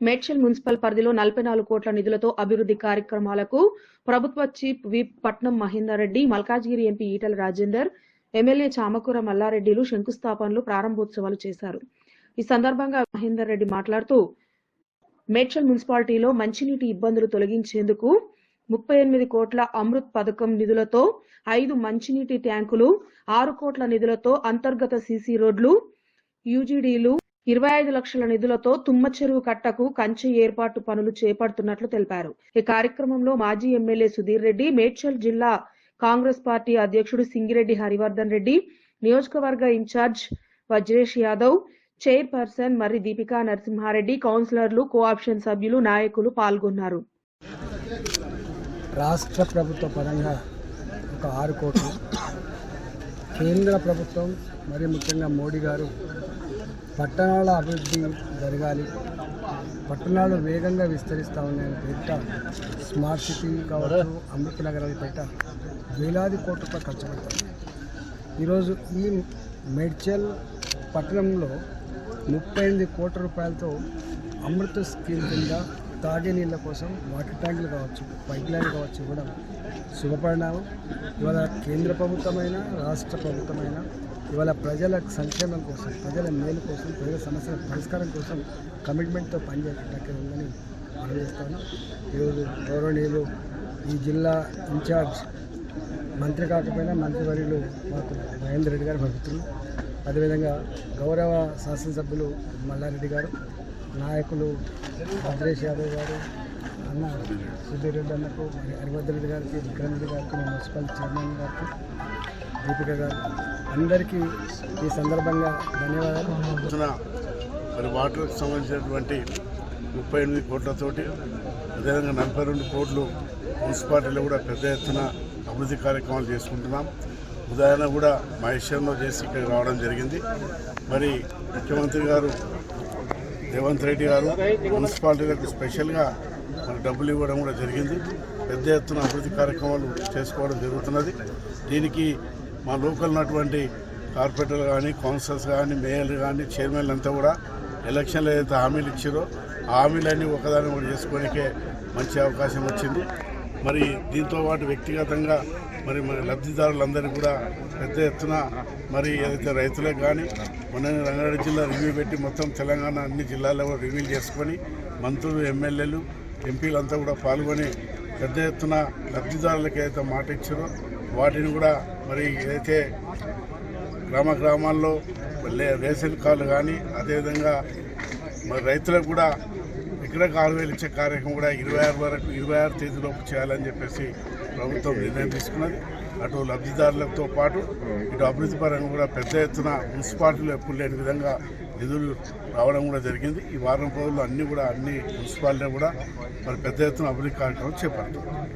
Medchal municipal పరిధిలో నలభై నాలుగు కోట్ల నిధులతో అభివృద్ధి కార్యక్రమాలకు ప్రభుత్వ chief whip Patnam Mahender Reddy Malkajgiri MP Etela Rajender MLA Chamakura మల్లారెడ్డిలు శంకుస్థాపనలు ప్రారంభోత్సవాలు చేశారు. ఈ సందర్భంగా మహేందర్ రెడ్డి మాట్లాడుతూ మేడ్చల్ మున్సిపాలిటీలో మంచినీటి ఇబ్బందులు తొలగించేందుకు ముప్పై ఎనిమిది కోట్ల అమృత్ పథకం నిధులతో ఐదు మంచినీటి ట్యాంకులు ఆరు కోట్ల నిధులతో అంతర్గత సీసీ రోడ్లు యూజీడీలు ఇరవై ఐదు లక్షల నిధులతో తుమ్మ చెరువు కట్టకు కంచె ఏర్పాటు పనులు చేపడుతున్నట్లు తెలిపారు. ఈ కార్యక్రమంలో మాజీ ఎమ్మెల్యే సుధీర్ రెడ్డి మేడ్చల్ జిల్లా కాంగ్రెస్ పార్టీ అధ్యక్షుడు సింగిరెడ్డి హరివర్ధన్ రెడ్డి నియోజకవర్గ ఇన్ఛార్జ్ వజ్రేష్ యాదవ్ చైర్పర్సన్ మర్రి దీపికా నరసింహారెడ్డి కౌన్సిలర్లు కోఆప్షన్ సభ్యులు నాయకులు పాల్గొన్నారు. రాష్ట్ర ప్రభుత్వ పరంగా ఒక ఆరు కోట్లు. కేంద్ర ప్రభుత్వం మరి ముఖ్యంగా మోడీ గారు పట్టణాల అభివృద్ధి జరగాలి. పట్టణాలు వేగంగా విస్తరిస్తూ ఉన్నాయని పేరిట స్మార్ట్ సిటీ కావచ్చు అమృత నగరాల పేట వేలాది కోట్ల రూపాయలు ఖర్చు పెడతారు ఈరోజు ఈ మేడ్చల్ పట్టణంలో ముప్పై ఎనిమిది కోట్ల రూపాయలతో అమృత స్కీమ్ కింద తాగే నీళ్ళ కోసం వాటర్ ట్యాంకులు కావచ్చు పైప్ లైన్ కావచ్చు కూడా శుభపరిణామం. ఇవాళ కేంద్ర ప్రభుత్వమైన రాష్ట్ర ప్రభుత్వమైన ఇవాళ ప్రజల సంక్షేమం కోసం ప్రజల మేలు కోసం ప్రజల సమస్యల పరిష్కారం కోసం కమిట్మెంట్తో పనిచేయడానికి ఉందని ఆలోచిస్తాను ఈరోజు గౌరవనీయులు ఈ జిల్లా ఇన్ఛార్జ్ మంత్రి కాకపోయినా మంత్రివర్యులు మాకు మహేందర్ రెడ్డి గారు భక్తులు అదేవిధంగా గౌరవ శాసనసభ్యులు మల్లారెడ్డి గారు నాయకులు భద్రేష్ యాదవ్ గారు అన్న సుధీరెడ్డి అన్నకు మరి రెడ్డి గారికి విక్రమ్ రెడ్డి గారికి మున్సిపల్ చైర్మన్ గారికి దీపిక గారు అందరికీ ఈ సందర్భంగా ధన్యవాదాలు. మరి వాటర్కి సంబంధించినటువంటి ముప్పై ఎనిమిది కోట్లతోటి అదేవిధంగా నలభై రెండు కోట్లు మున్సిపాలిటీలో కూడా పెద్ద ఎత్తున అభివృద్ధి కార్యక్రమాలు చేసుకుంటున్నాం. ఉదాహరణ కూడా మహేశ్వరంలో చేసి ఇక్కడికి రావడం జరిగింది. మరి ముఖ్యమంత్రి గారు రేవంత్ రెడ్డి గారు మున్సిపాలిటీలకు స్పెషల్గా మనకు డబ్బులు ఇవ్వడం కూడా జరిగింది. పెద్ద ఎత్తున అభివృద్ధి కార్యక్రమాలు చేసుకోవడం జరుగుతున్నది. దీనికి మా లోకల్ ఉన్నటువంటి కార్పొరేటర్లు కానీ కౌన్సిలర్స్ కానీ మేయర్లు కానీ చైర్మన్లు అంతా కూడా ఎలక్షన్లో ఏదైతే హామీలు ఇచ్చారో ఆ హామీలన్నీ ఒకదాని ఒకటి చేసుకోవడానికే మంచి అవకాశం వచ్చింది. మరి దీంతో పాటు వ్యక్తిగతంగా మరి మరి లబ్ధిదారులందరికీ కూడా పెద్ద ఎత్తున మరి ఏదైతే రైతులకు కానీ మొన్న రంగారెడ్డి జిల్లా రివ్యూ పెట్టి మొత్తం తెలంగాణ అన్ని జిల్లాల్లో రివ్యూ చేసుకొని మంత్రులు ఎమ్మెల్యేలు ఎంపీలంతా కూడా పాల్గొని పెద్ద ఎత్తున లబ్ధిదారులకు ఏదైతే మాట ఇచ్చారో వాటిని కూడా మరి ఏదైతే గ్రామ గ్రామాల్లో లే- రేషన్ కార్డులు కానీ అదేవిధంగా మరి రైతులకు కూడా ఎకరకు ఆరు వేలు ఇచ్చే కార్యక్రమం కూడా ఇరవై ఆరు వరకు ఇరవై ఆరు తేదీలోపు చేయాలని చెప్పేసి ప్రభుత్వం నిర్ణయం తీసుకున్నది. అటు లబ్ధిదారులతో పాటు ఇటు అభివృద్ధి పరంగా కూడా పెద్ద ఎత్తున మున్సిపాలిటీలు ఎప్పుడు లేని విధంగా నిధులు రావడం కూడా జరిగింది. ఈ వారం రోజుల్లో అన్ని కూడా అన్ని మున్సిపాలిటీ కూడా మరి పెద్ద ఎత్తున అభివృద్ధి కార్యక్రమం చేపడుతుంది